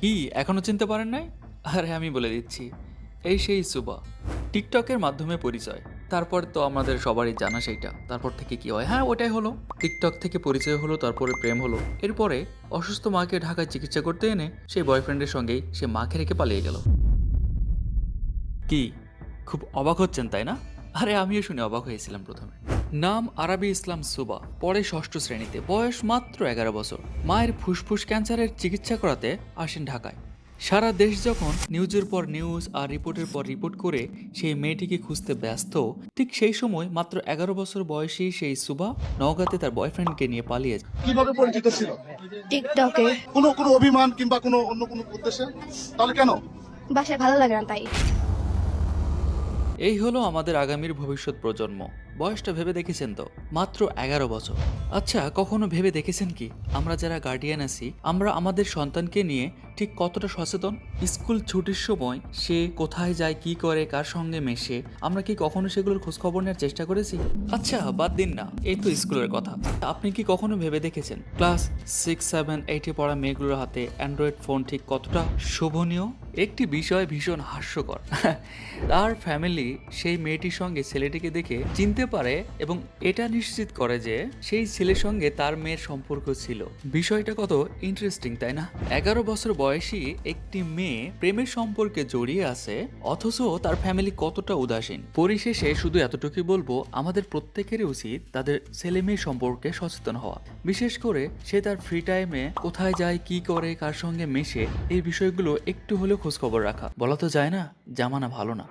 কি, এখনও চিনতে পারেন নাই? আরে, আমি বলে দিচ্ছি। এই সেই সুবা টিকটকের মাধ্যমে পরিচয়। তারপর তো আমাদের সবারই জানা সেইটা। তারপর থেকে কি হয়? হ্যাঁ ওটাই হলো। টিকটক থেকে পরিচয় হলো, তারপরে প্রেম হলো। এরপরে অসুস্থ মাকে ঢাকায় চিকিৎসা করতে এনে সেই বয়ফ্রেন্ডের সঙ্গেই সে মাকে রেখে পালিয়ে গেল। কি, খুব অবাক হচ্ছেন, তাই না? আরে, আমিও শুনে অবাক হয়েছিলাম প্রথমে। নাম আরবি ইসলাম সুবা পরে ষষ্ঠ শ্রেণীতে বয়স মাত্র এগারো বছর। মায়ের ফুসফুস ক্যান্সারের চিকিৎসা করাতে আসেন ঢাকায়। সারা দেশ যখন নিউজের পর নিউজ আর রিপোর্টের পর রিপোর্ট করে সেই মেয়েটিকে খুঁজতে ব্যস্ত ঠিক সেই সময় মাত্র এগারো বছর বয়সী সেই সুবা নওগাঁতে তার বয়ফ্রেন্ডকে নিয়ে পালিয়ে যায়। কীভাবে পরিচিত ছিল? টিকটকে। কোনো কোনো অভিমান কিংবা কোনো অন্য কোনো উদ্দেশ্যে? তাহলে কেন? বাসায় ভালো লাগে না তাই। এই হলো আমাদের আগামীর ভবিষ্যৎ প্রজন্ম। বয়সটা ভেবে দেখেছেন তো? মাত্র এগারো বছর। আচ্ছা কখনো ভেবে দেখেছেন কি? আমরা যারা গার্ডিয়ান আছি, আমরা আমাদের সন্তানকে নিয়ে ঠিক কতটা সচেতন? স্কুল ছুটির সময় সে কোথায় যায়, কি করে, কার সঙ্গে মেশে, আমরা কি কখনো সেগুলোর খোঁজ খবর নেওয়ার চেষ্টা করেছি? আচ্ছা বাদ দিন না, এই তো স্কুলের কথা। আপনি কি কখনো ভেবে দেখেছেন, ক্লাস সিক্স সেভেন এইটে পড়া মেয়েগুলোর হাতে অ্যান্ড্রয়েড ফোন ঠিক কতটা শোভনীয়? একটি বিষয় ভীষণ হাস্যকর। তার ফ্যামিলি সেই মেয়েটির সঙ্গে ছেলেটিকে দেখে চিনতে পারে এবং এটা নিশ্চিত করে যে সেই ছেলের সঙ্গে তার মেয়ের সম্পর্ক ছিল। বিষয়টা কত ইন্টারেস্টিং তাই না? এগারো বছর বয়সী একটি মেয়ে প্রেমের সম্পর্কে জড়িয়ে আছে, অথচ তার ফ্যামিলি কতটা উদাসীন। পরিশেষে শুধু এতটুকুই বলব, আমাদের প্রত্যেকেরই উচিত তাদের ছেলে মেয়ে সম্পর্কে সচেতন হওয়া। বিশেষ করে সে তার ফ্রি টাইমে কোথায় যায়, কি করে, কার সঙ্গে মেশে, এই বিষয়গুলো একটু হলেও খোঁজখবর রাখা। বলা তো যায় না, জামানা ভালো না।